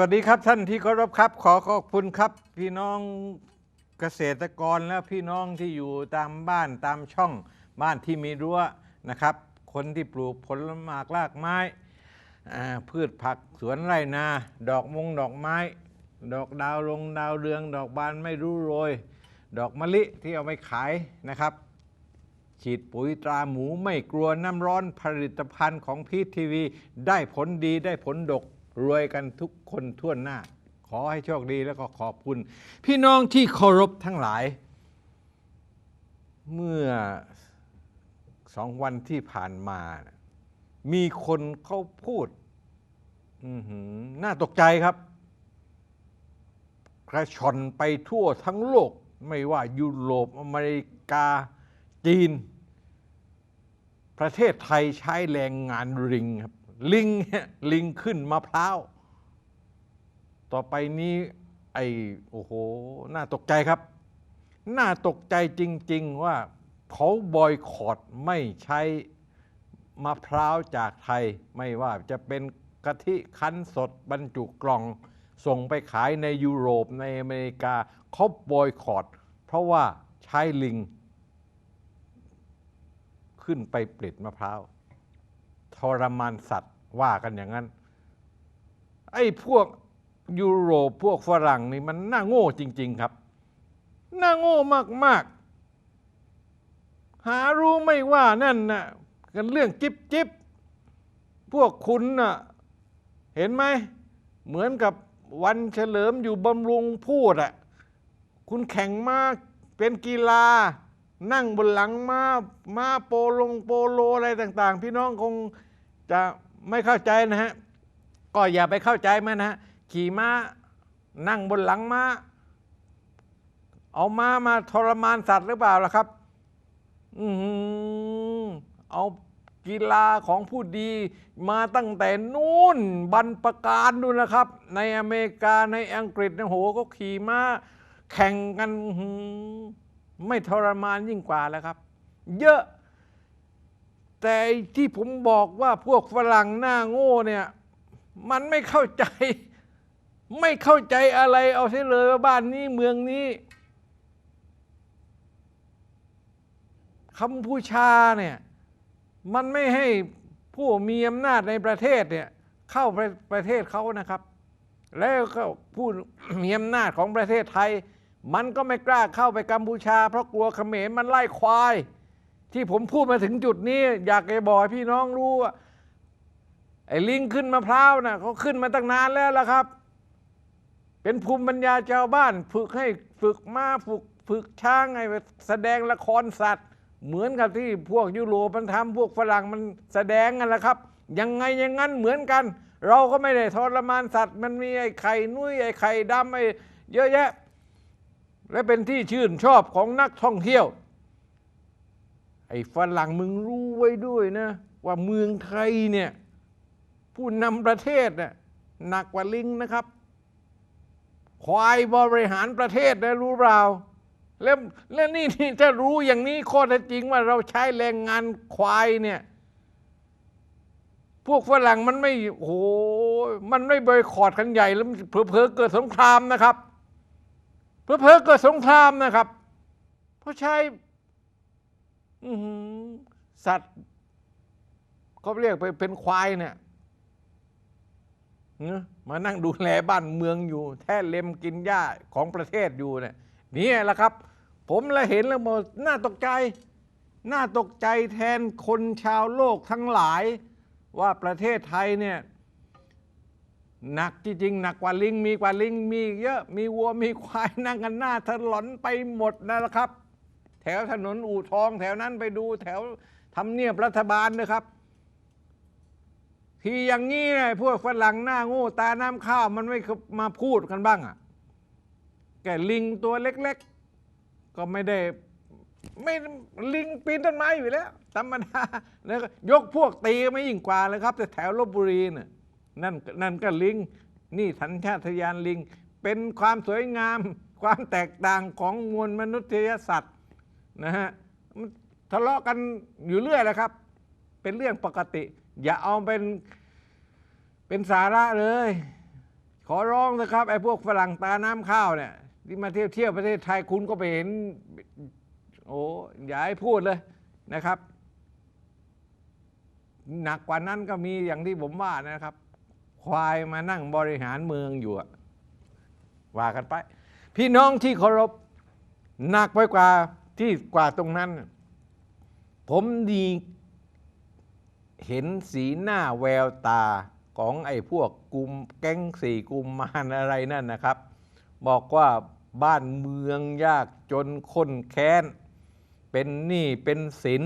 วัสดีครับท่านที่เคารพครับ ขอขอบคุณครับ พี่น้องเกษตรกรและพี่น้องที่อยู่ตามบ้านตามช่องบ้านที่มีรั้วนะครับ คนที่ปลูกผลหมากรากไม้พืชผักสวนไร่นา ดอกมงดอกไม้ ดอกดาวลงดาวเรือง ดอกบานไม่รู้โรย ดอกมะลิที่เอาไปขายนะครับ ฉีดปุ๋ยตราหมูไม่กลัวน้ำร้อนผลิตภัณฑ์ของพีทีวี ได้ผลดีได้ผลดก รวยกันทุกคนทั่วหน้า ขอให้โชคดีแล้วก็ขอบคุณ พี่น้องที่เคารพทั้งหลาย เมื่อสองวันที่ผ่านมา มีคนเขาพูดน่าตกใจครับกระชอนไปทั่วทั้งโลก ไม่ว่ายุโรปอเมริกาจีน ประเทศไทยใช้แรงงานลิงครับ ลิงลิงขึ้นมะพร้าว ต่อไปนี้ไอ้โอ้โห น่าตกใจครับ น่าตกใจจริง ๆ ว่าเขาบอยคอรดไม่ใช้มะพร้าวจากไทย ไม่ว่าจะเป็นกะทิคั้นสดบรรจุกล่อง ส่งไปขายในยุโรปในอเมริกาเขาบอยคอรดเพราะว่าใช้ลิง ขึ้นไปปลิดมะพร้าว ทรมานสัตว์ว่ากันอย่างนั้น ไอ้พวกยุโรปพวกฝรั่งนี่มันน่าโง่จริง ๆครับ น่าโง่มากๆ หารู้ไม่ว่านั่นน่ะกันเรื่องจิบจิบพวกคุณน่ะเห็นไหม เหมือนกับวันเฉลิมอยู่บำรุงพูดอะคุณแข่งมากเป็นกีฬา นั่งบนหลังมาม้าโปลงโปโลอะไรต่าง ๆ พี่น้องคงจะไม่เข้าใจนะฮะก็อย่าไปเข้าใจมันนะฮะขี่ม้านั่งบนหลังม้า เอาม้ามาทรมานสัตว์หรือเปล่าล่ะครับอือเอากีฬาของผู้ดีมาตั้งแต่นู่นบรรพการดูนะครับ ในอเมริกาในอังกฤษนี่ยโหก็ขี่ม้าแข่งกันอื้อหือ ไม่ทรมานยิ่งกว่าแล้วครับ เยอะ แต่ที่ผมบอกว่าพวกฝรั่งหน้าโง่เนี่ย มันไม่เข้าใจ ไม่เข้าใจอะไรเอาเสียเลยว่าบ้านนี้เมืองนี้คัมพูชาเนี่ยมันไม่ให้ผู้มีอำนาจในประเทศเนี่ยเข้าประเทศเขานะครับ แล้วก็ผู้มีอำนาจของประเทศไทย มันก็ไม่กล้าเข้าไปกัมพูชา เพราะกลัวเขมรมันไล่ควาย ที่ผมพูดมาถึงจุดนี้ อยากจะบอกให้พี่น้องรู้ว่าไอ้ลิงขึ้นมะพร้าวน่ะเขาขึ้นมาตั้งนานแล้วล่ะครับ เป็นภูมิปัญญาชาวบ้าน ฝึกให้ฝึกม้าฝึกฝึกช้างให้ไปแสดงละครสัตว์ เหมือนกับที่พวกยุโรปมันทำพวกฝรั่งมันแสดงกันแหละครับ ยังไงอยังงั้นเหมือนกัน เราก็ไม่ได้ทรมานสัตว์ มันมีไอ้ไข่นุ้ยไอ้ไข่ดำไอ้เยอะแยะ และเป็นที่ชื่นชอบของนักท่องเที่ยว ไอ้ฝรั่งมึงรู้ไว้ด้วยนะ ว่าเมืองไทยเนี่ยผู้นำประเทศน่ะหนักกว่าลิงนะครับ ควายบริหารประเทศนะรู้เปล่าแล้วแล้วนี่นี่ถ้ารู้อย่างนี้ข้อเท็จจริงว่าเราใช้แรงงานควายเนี่ยพวกฝรั่งมันไม่โอ้โหมันไม่บอยคอรดกันใหญ่แล้วเผลอๆเกิดสงครามนะครับ เผลอๆเกิดสงครามนะครับ เพราะใช้สัตว์เขาเรียกไปเป็นควายเนี่ยมานั่งดูแลบ้านเมืองอยู่ แท้เล็มกินหญ้าของประเทศอยู่เนี่ยนี่แหละครับ ผมละเห็นแล้วหมดน่าตกใจ น่าตกใจแทนคนชาวโลกทั้งหลายว่าประเทศไทยเนี่ย หนักจริงๆหนักกว่าลิง มีกว่าลิง มีเยอะมีวัวมีควายนั่งกันหน้าถลอนไปหมดนั่นแหละครับ แถวถนนอู่ทองแถวนั้นไปดูแถวทำเนียบรัฐบาลนะครับ ทีอย่างนี้เนี่ยพวกฝรั่งหน้าง่ตาน้ำข้าวมันไม่มาพูดกันบ้างอะ่ะแกลิงตัวเล็ก ๆ ก็ไม่ได้ไม่ลิงปีนต้นไม้อยู่แล้วธรรมดาแล้วก็ยกพวกตีไม่ยิ่งกว่าเลยครับ แต่แถวลบบุรีน่ะ นั่นนั่นก็ลิง นี่สัญชาตญาณลิง เป็นความสวยงาม ความแตกต่างของมวลมนุษยสัตว์นะฮะทะเลาะกันอยู่เรื่อยแหละครับ เป็นเรื่องปกติ อย่าเอาเป็นเป็นสาระเลย ขอร้องนะครับไอ้พวกฝรั่งตาน้ำข้าวเนี่ยที่มาเที่ยวเที่ยวประเทศไทยคุณก็ไปเห็น โอ้อย่าให้พูดเลยนะครับ หนักกว่านั้นก็มีอย่างที่ผมว่านะครับ ควายมานั่งบริหารเมืองอยู่อะว่ากันไป พี่น้องที่เคารพหนักไปกว่าที่กว่าตรงนั้น ผมดีเห็นสีหน้าแววตาของไอ้พวกกลุ่มแก๊งสี่กลุ่มมารอะไรนั่นนะครับ บอกว่าบ้านเมืองยากจนข้นแค้น เป็นหนี้เป็นสิน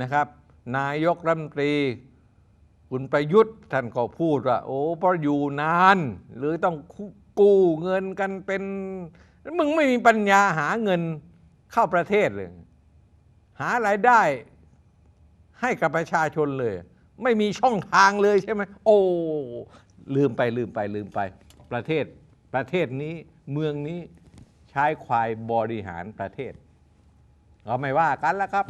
นะครับ นายกรัฐมนตรี คุณประยุทธ์ท่านก็พูดว่า โอ้เพราะอยู่นาน หรือต้องกู้เงินกันเป็น มึงไม่มีปัญญาหาเงินเข้าประเทศเลย หารายได้ให้กับประชาชนเลย ไม่มีช่องทางเลยใช่ไหมโอ้ลืมไปลืมไปลืมไป ประเทศประเทศนี้เมืองนี้ใช้ควายบริหารประเทศก็ไม่ว่ากันแล้วครับ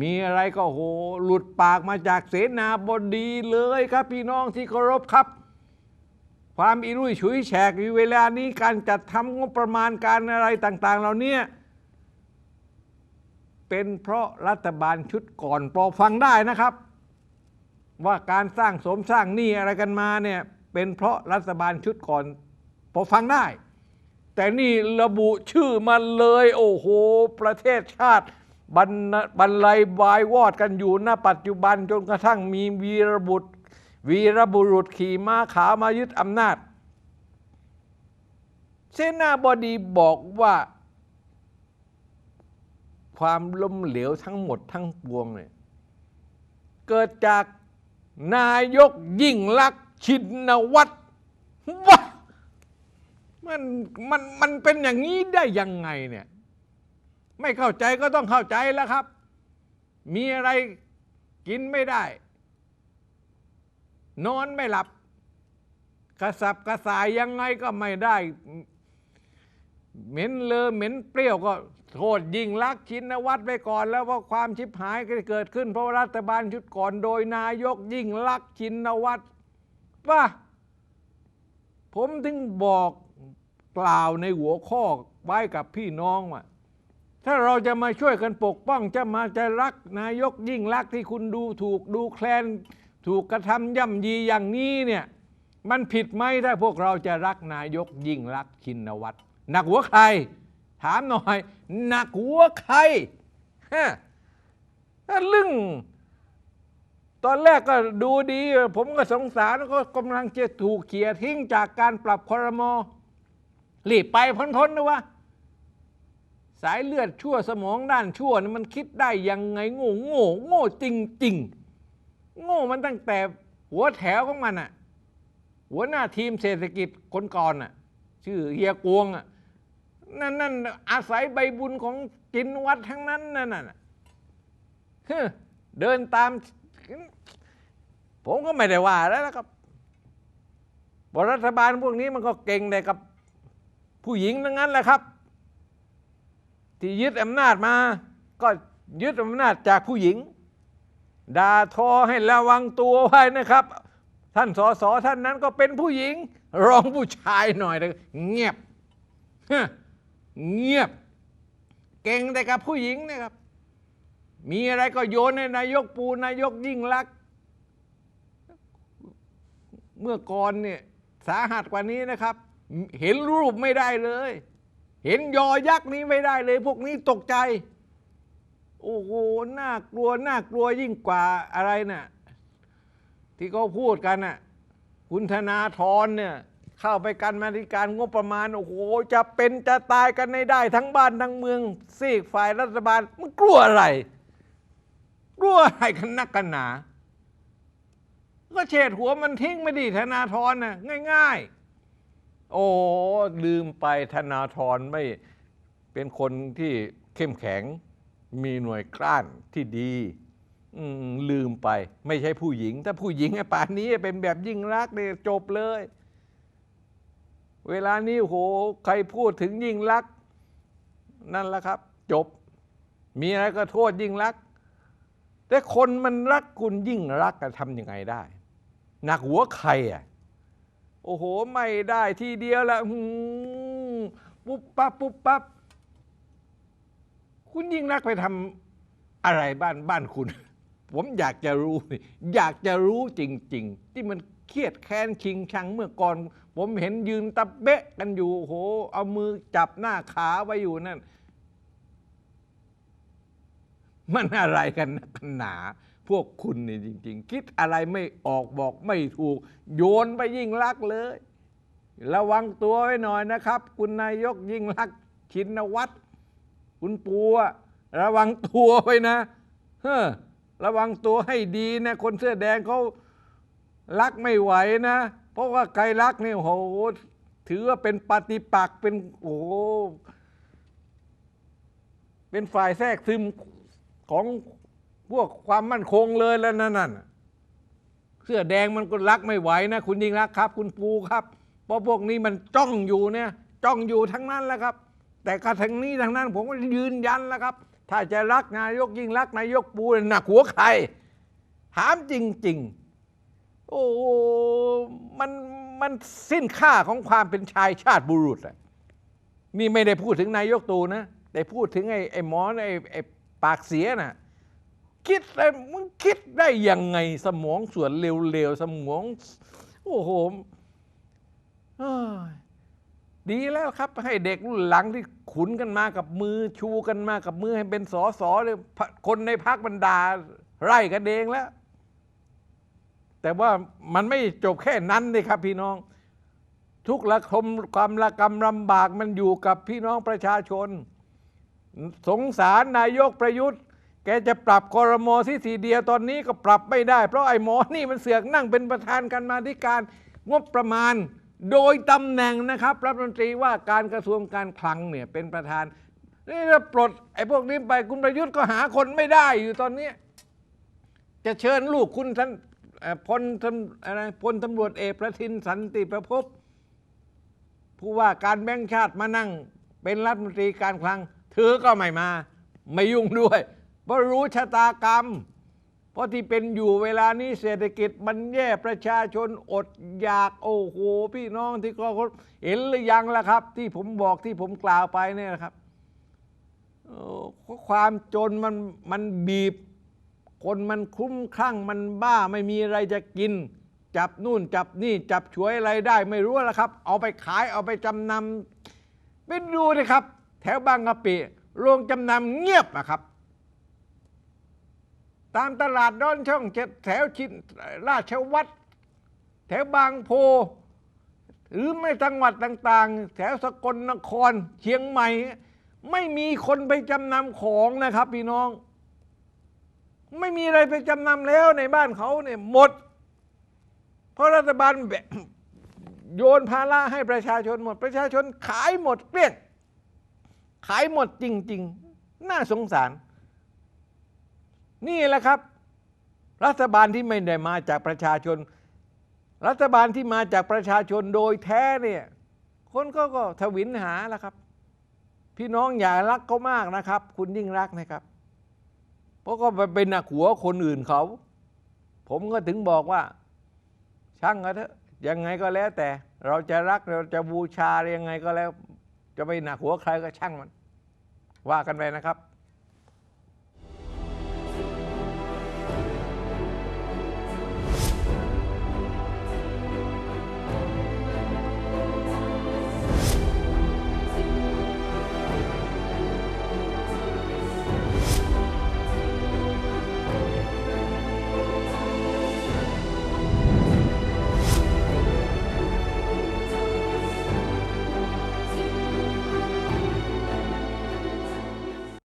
มีอะไรก็โหหลุดปากมาจากเสนาบดีเลยครับพี่น้องที่เคารพครับ ความอิรุ่ยฉุยแฉกอยู่เวลานี้การจัดทำงบประมาณการอะไรต่างๆเหล่านี้เป็นเพราะรัฐบาลชุดก่อนพอฟังได้นะครับ ว่าการสร้างสมสร้างหนี้อะไรกันมาเนี่ยเป็นเพราะรัฐบาลชุดก่อนพอฟังได้ แต่นี่ระบุชื่อมาเลย โอ้โห ประเทศชาติ บรรบรรลัยวายวอดกันอยู่ณปัจจุบันจนกระทั่งมีวีรบุตร วีรบุรุษขี่ม้าขาวมายึดอำนาจ เสนาบดีบอกว่า ความล้มเหลวทั้งหมดทั้งปวงเนี่ยเกิดจากนายกยิ่งลักษณ์ชินวัตรวะมันมันมันเป็นอย่างนี้ได้ยังไงเนี่ย ไม่เข้าใจก็ต้องเข้าใจแล้วครับ มีอะไรกินไม่ได้ นอนไม่หลับ กระสับกระส่ายยังไงก็ไม่ได้ เหม็นเลอเหม็นเปรี้ยวก็โทษยิงลักชินวัตรไปก่อน แล้วว่าความชิบหายก็เกิดขึ้น เพราะรัฐบาลชุดก่อนโดยนายกยิ่งลักชินวัตรว่าผมถึงบอกกล่าวในหัวข้อไว้กับพี่น้องว่า ถ้าเราจะมาช่วยกันปกป้องจะมาจะรักนายกยิ่งรักที่คุณดูถูกดูแคลน ถูกกระทำย่ำยีอย่างนี้เนี่ยมันผิดไหมถ้าพวกเราจะรักนายกยิ่งรักชินวัตรหนักหัวใคร ถามหน่อย หนักหัวใครฮะลึงตอนแรกก็ดูดี ผมก็สงสารก็กำลังจะถูกเขี่ยทิ้งจากการปรับคอรมอรีบไปพ้นๆนะวะ สายเลือดชั่วสมองด้านชั่วนี่มันคิดได้ยังไงโง่โง่โง่จริงๆโง่มันตั้งแต่หัวแถวของมันอะหัวหน้าทีมเศรษฐกิจคนก่อนอะชื่อเฮียกวงอะนั่นนั่นอาศัยใบบุญของจินวัดทั้งนั้นนั่นน่ะเดินตาม ผมก็ไม่ได้ว่าแล้วนะครับบรัฐบาลพวกนี้มันก็เก่งแต่กับผู้หญิงทั้งนั้นแหละครับ ที่ยึดอำนาจมา ก็ยึดอำนาจจากผู้หญิงด่าทอให้ระวังตัวไว้นะครับ ท่านสอสอท่านนั้นก็เป็นผู้หญิง รองผู้ชายหน่อยเลยเงียบเงียบ เก่งแต่กับผู้หญิงนะครับ มีอะไรก็โยนให้นายกปูนายกยิ่งรัก เมื่อก่อนเนี่ยสาหัสกว่านี้นะครับ เห็นรูปไม่ได้เลย เห็นยอยักษ์นี้ไม่ได้เลย พวกนี้ตกใจ โอ้โหน่ากลัวน่ากลัวยิ่งกว่าอะไรน่ะที่เขาพูดกันน่ะคุณธนาธรเนี่ยเข้าไปกันมาธิการงบประมาณ โอ้โห จะเป็นจะตายกันในได้ทั้งบ้านทั้งเมืองซีกฝ่ายรัฐบาลมันกลัวอะไร กลัวอะไรกันนักกันหนา ก็เฉดหัวมันทิ้งไม่ดีธนาธรน่ะง่าย ๆ โอ้ลืมไปธนาธรไม่เป็นคนที่เข้มแข็ง มีหน่วยกล้านที่ดีลืมไป ไม่ใช่ผู้หญิง ถ้าผู้หญิงไอ้ป่านนี้เป็นแบบยิ่งรักเนี่ยจบเลย เวลานี้โหใครพูดถึงยิ่งรัก นั่นแหละครับ จบ มีอะไรก็โทษยิ่งรัก แต่คนมันรักคุณยิ่งรักจะทำยังไงได้ หนักหัวใครอะ โอ้โห ไม่ได้ทีเดียวละปุ๊บปั๊บปุ๊บปั๊บคุณยิ่งรักไปทำอะไรบ้านบ้านคุณ ผมอยากจะรู้ อยากจะรู้จริง ๆ ที่มันเครียดแค้นชิงชังเมื่อก่อน ผมเห็นยืนตะเบะกันอยู่โอ้โหเอามือจับหน้าขาไว้อยู่นั่น มันอะไรกันนักหนา พวกคุณนี่จริง ๆ คิดอะไรไม่ออกบอกไม่ถูก โยนไปยิ่งรักเลย ระวังตัวไว้หน่อยนะครับ คุณนายกยิ่งรักชินวัตรคุณปูอะระวังตัวไว้นะเฮ้อระวังตัวให้ดีนะ คนเสื้อแดงเขารักไม่ไหวนะ เพราะว่าไกรลักนี่โอ้โหถือว่าเป็นปฏิปักษ์เป็นโอ้เป็นฝ่ายแทรกซึมของ พวกความมั่นคงเลยแล้วนั่นน่ะเสื้อแดงมันก็รักไม่ไหวนะคุณยิ่งรักครับ คุณปูครับ เพราะพวกนี้มันจ้องอยู่เนี่ยจ้องอยู่ทั้งนั้นแหละครับ แต่กระทั้งนี้ทั้งนั้น ผมก็ยืนยันแล้วครับ ถ้าจะรักนายกยิ่งรักนายกปูหนักหัวใครถามจริง ๆ โอ้โหมันมันสิ้นค่าของความเป็นชายชาติบุรุษอะนี่ไม่ได้พูดถึงนายกตูนะ แต่พูดถึงไอ้ไอ้หมอไอ้ไอ้ปากเสียน่ะ คิดอะไรมึงคิดได้ยังไงสมองส่วนเร็วๆ สมอง โอ้โหดีแล้วครับ ให้เด็กรุ่นหลังที่ขุนกันมากับมือชูกันมากับมือให้เป็นสอสอเลยคนในพักบรรดา ไร่กันเองแล้ว แต่ว่ามันไม่จบแค่นั้นเลยครับ พี่น้อง ทุกระคมความระกำลำบากมันอยู่กับพี่น้องประชาชน สงสารนายกประยุทธ์ แกจะปรับคอรมอที่ทีเดียวตอนนี้ก็ปรับไม่ได้ เพราะไอ้หมอนี่มันเสือกนั่งเป็นประธานกันมาธิการงบประมาณ โดยตำแหน่งนะครับรัฐมนตรีว่าการกระทรวงการคลังเนี่ยเป็นประธานนี่ถ้าปลดไอ้พวกนี้ไปคุณประยุทธ์ก็หาคนไม่ได้อยู่ตอนนี้ จะเชิญลูกคุณท่านพลตำอะไรพลตำรวจเอกประทินสันติประพบผู้ว่าการแบงค์ชาติมานั่ง เป็นรัฐมนตรีการคลังเธอก็ไม่มา ไม่ยุ่งด้วย เพราะรู้ชะตากรรม เพราะที่เป็นอยู่เวลานี้เศรษฐกิจมันแย่ประชาชนอดอยากโอ้โหพี่น้องที่ก็เห็นหรือยังล่ะครับ ที่ผมบอกที่ผมกล่าวไปเนี่ยนะครับความจนมันมันบีบ คนมันคุ้มคลั่งมันบ้าไม่มีอะไรจะกิน จับนู่นจับนี่จับฉวยอะไรได้ ไม่รู้ล้วครับ เอาไปขายเอาไปจำนำไปดูเลยครับ แถวบางกะปิโรงจำนำเงียบอะครับ ตามตลาดด้อนช่องเจ็ดแถวชินราชวัตรแถวบางโพ หรือไม่จังหวัดต่างๆ แถวสกลนครเชียงใหม่ ไม่มีคนไปจำนำของนะครับพี่น้อง ไม่มีอะไรไปจำนำแล้วในบ้านเขาเนี่ยหมด เพราะรัฐบาลแบบโยนภาระให้ประชาชนหมด ประชาชนขายหมดเกลี้ยงขายหมดจริง ๆ น่าสงสาร นี่แหละครับ รัฐบาลที่ไม่ได้มาจากประชาชน รัฐบาลที่มาจากประชาชนโดยแท้เนี่ยคนก็ก็ทวินหาแล้วครับ พี่น้องอย่ารักเขามากนะครับ คุณยิ่งรักนะครับ เพราะก็ไปเป็นหนักหัวคนอื่นเขา ผมก็ถึงบอกว่า ช่างก็เถอะยังไงก็แล้วแต่ เราจะรักเราจะบูชายังไงก็แล้ว จะไปหนักหัวใครก็ช่างมัน ว่ากันไปนะครับ